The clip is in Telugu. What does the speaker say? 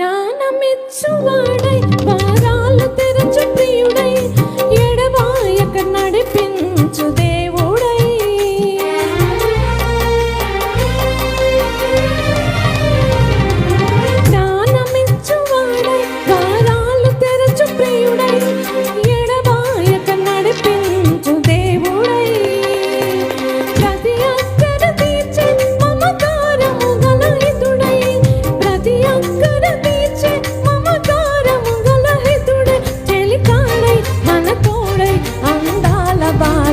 జ్ఞానమిచ్చువాడ?